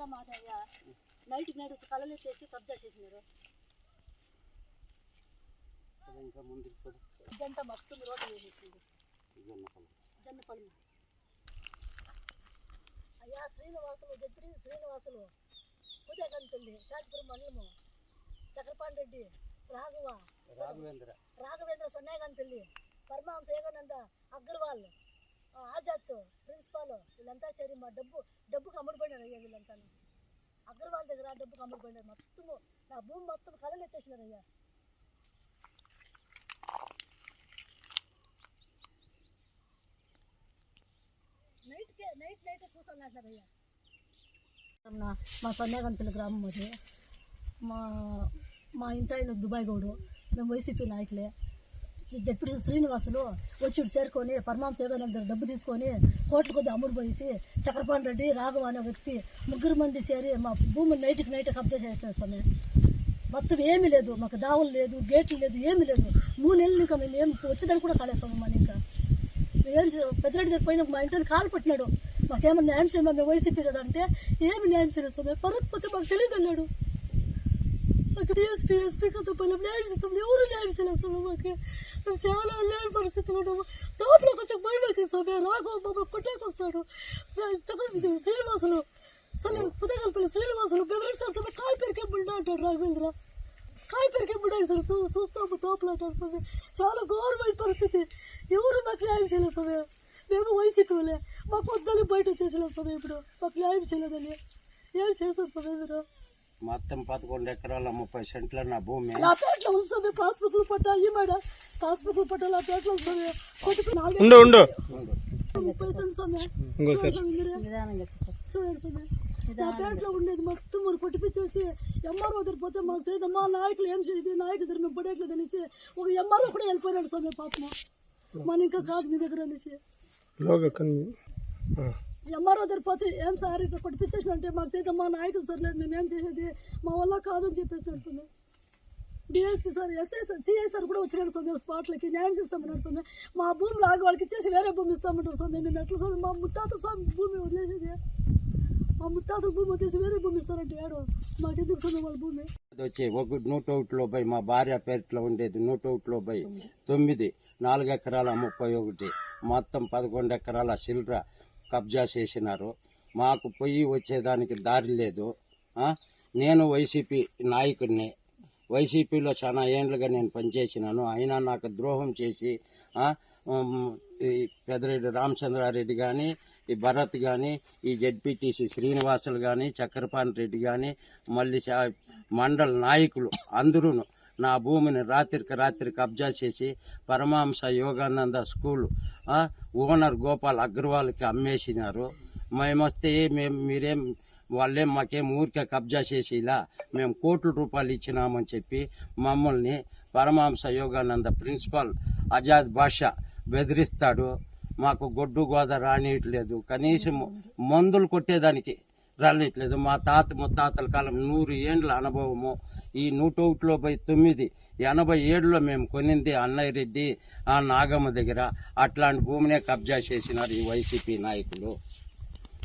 ఇదంతా మాట నైట్కి నైట్ వచ్చి కళ్ళలు ఎత్తేసి కబ్జా చేసినారు. ఇంకా పడు ఇదంతా మొత్తం రోడ్డు వేసేసింది జొన్న పొలం. జన్నపల్లి అయ్యా శ్రీనివాసులు డిప్యూటీ శ్రీనివాసులు. ఉదయగంతుల్లి షాద్పురం మండలము చక్రపాణి రెడ్డి రాఘవ రాఘవేంద్ర. రాఘవేంద్ర సన్నాయగంతుల్లి పరమహంస ఏగానంద అగర్వాల్ ఆజాద్ ప్రిన్సిపాల్ వీళ్ళంతా చేరి మా డబ్బు డబ్బుకి అమ్ముడుపోయినారు అయ్యా వీళ్ళంతా. అగర్వాల్ దగ్గర డబ్బుకి అమ్ముడుపోయినారు. మొత్తము నా భూమి మొత్తం కళలు ఎత్తేసినారు అయ్యా నైట్కే నైట్ నైట్ కూర్చొని అంటారు అయ్యా. మా సన్యాగంతుల గ్రామం అది. మా మా ఇంటి ఆయన దుబాయ్ గౌడు. మేము వైసీపీ నాయకులే. డిప్యూటీ శ్రీనివాసులు వచ్చి చేరుకొని పరమాం సేవానంద డబ్బు తీసుకొని కోట్ల కొద్ది అమ్ముడు పోయేసి చక్రపాణి రెడ్డి రాఘవ అనే వ్యక్తి ముగ్గురు మంది చేరి మా భూమిని నైట్కి నైట్ కబ్జా చేస్తారు స్వామి. మొత్తం ఏమీ లేదు మాకు దావులు లేదు గేట్లు లేదు ఏమీ లేదు. మూడు నెలలు ఇంకా మేము ఏం వచ్చేదానికి కూడా కాలేస్తాము మన ఇంకా. ఏం చే- పెద్దరెడ్డి దగ్గర పోయిన మా ఇంటిని కాలు పట్టినాడు. మాకేమన్నా న్యాయం చేయమని మేము వైసీపీ కదా అంటే ఏమి న్యాయం చేయలేదు స్వామి. పరత్పోతే మాకు తెలియదు అన్నాడు. అక్కడ ఎస్పీ ఎస్పీ కదా పల్లె న్యాయం చేస్తాం. ఎవరు న్యాయం చేయలేదు స్వామి మాకు? మేము చాలా లేని పరిస్థితిలో ఉన్నాము. తోపులో కొంచెం భయం అవుతుంది స్వామి రాఘవ బాబు కొట్టాక వస్తాడు. శ్రీనివాసులు అసలు పుదగల్పల్లి శ్రీనివాసులు బెదిరిస్తారు. స్వామి కాలు పెరికే బుడ్డ అంటాడు రాఘవేంద్ర. కాయ పెరిగే బుడ్డ సార్. చూ చూస్తాము తోపులు అంటారు స్వామి చాలా ఘోరమైన పరిస్థితి. ఎవరు మాకు న్యాయం చేయలేదు స్వామి మేము వైసీపీ వాళ్ళే. మాకు వద్దని బయట వచ్చేసినాం స్వామి ఇప్పుడు. మాకు న్యాయం చేయలేదని. ఏం చేస్తారు స్వామి మీరు? మొత్తం పదకొండు ఎకరాల ముప్పై సెంట్ల నా భూమి. నా పేట్లో ఉంది స్వామి పాస్బుక్లు పట్టా ఈ మేడ పాస్బుక్లు పట్టా నా పేట్లో ఉంది ఉండు. ముప్పై సెంట్. స్వామి ఇంకోసారి మీరే నా పేటలో ఉండేది మొత్తం మనం కొట్టిపించేసి ఎంఆర్ఓ దగ్గర పోతే మాకు తెలియదు. మా నాయకులు ఏం చేయదు నాయకులు దగ్గర మేము పడేయట్లేదు అనేసి ఒక ఎంఆర్ఓ కూడా వెళ్ళిపోయినాడు స్వామి పాపం. మన ఇంకా కాదు మీ దగ్గర అనేసి. లోగా కన్ను ఆ. ఎంఆర్ఓ దగ్గర పోతే ఏం సార్ ఇట్లా కొట్టిపించేసినంటే మాకు తెలియదు. మా నాయకులు సర్లేదు మేమేం ఏం చేసేది? మా వల్ల కాదని చెప్పేసినాడు స్వామి. DSP sir SI sir CI sir కూడా వచ్చినాడు స్వామి స్పాట్లకి. న్యాయం చేస్తామన్నాడు స్వామి. మా భూమి లాగి వాళ్ళకి ఇచ్చేసి వేరే భూమి ఇస్తామంటారు స్వామి. మేము ఎట్లా స్వామి? మా ముత్తాత స్వామి భూమి వదిలేసేది. మా ముత్తాత భూమి వచ్చేసి వేరే భూమి ఇస్తారంటే ఏడో. మాకు ఎందుకు స్వామి వాళ్ళ భూమి? వచ్చి ఒక నూట ఒకటిలో పోయి మా భార్య పేరులో ఉండేది నూట ఒకటిలో పోయి తొమ్మిది నాలుగు ఎకరాల ముప్పై ఒకటి మొత్తం పదకొండు ఎకరాల సిల్ర కబ్జా చేసినారు. మాకు పొయ్యి వచ్చేదానికి దారి లేదు. నేను వైసీపీ నాయకుడిని. వైసీపీలో చాలా ఏండ్లుగా నేను పనిచేసినాను. అయినా నాకు ద్రోహం చేసి పెదరెడ్డి ఈ రామచంద్రారెడ్డి కానీ ఈ భరత్ కానీ ఈ జడ్పీటీసీ శ్రీనివాసులు కానీ చక్రపాణి రెడ్డి కానీ మళ్ళీ మండల నాయకులు అందరూ నా భూమిని రాత్రికి రాత్రి కబ్జా చేసి పరమహంస యోగానంద స్కూల్ ఓనర్ గోపాల్ అగ్రవాల్కి అమ్మేసినారు. మేమొస్తే మేము మీరేం వాళ్ళేం మాకేం ఊరికే కబ్జా చేసి ఇలా మేము కోట్ల రూపాయలు ఇచ్చినామని చెప్పి మమ్మల్ని పరమహంస యోగానంద ప్రిన్సిపాల్ ఆజాద్ బాషా బెదిరిస్తాడు. మాకు గొడ్డు గోద రానియట్లేదు. కనీసం మందులు కొట్టేదానికి రానియట్లేదు మా తాత ముత్తాతల కాలం నూరు ఏండ్ల అనుభవము. ఈ నూట ఒకటిలో తొమ్మిది ఎనభై ఏడులో మేము కొనింది అన్నయ్య రెడ్డి ఆ నాగమ్మ దగ్గర. అట్లాంటి భూమినే కబ్జా చేసినారు ఈ వైసీపీ నాయకులు.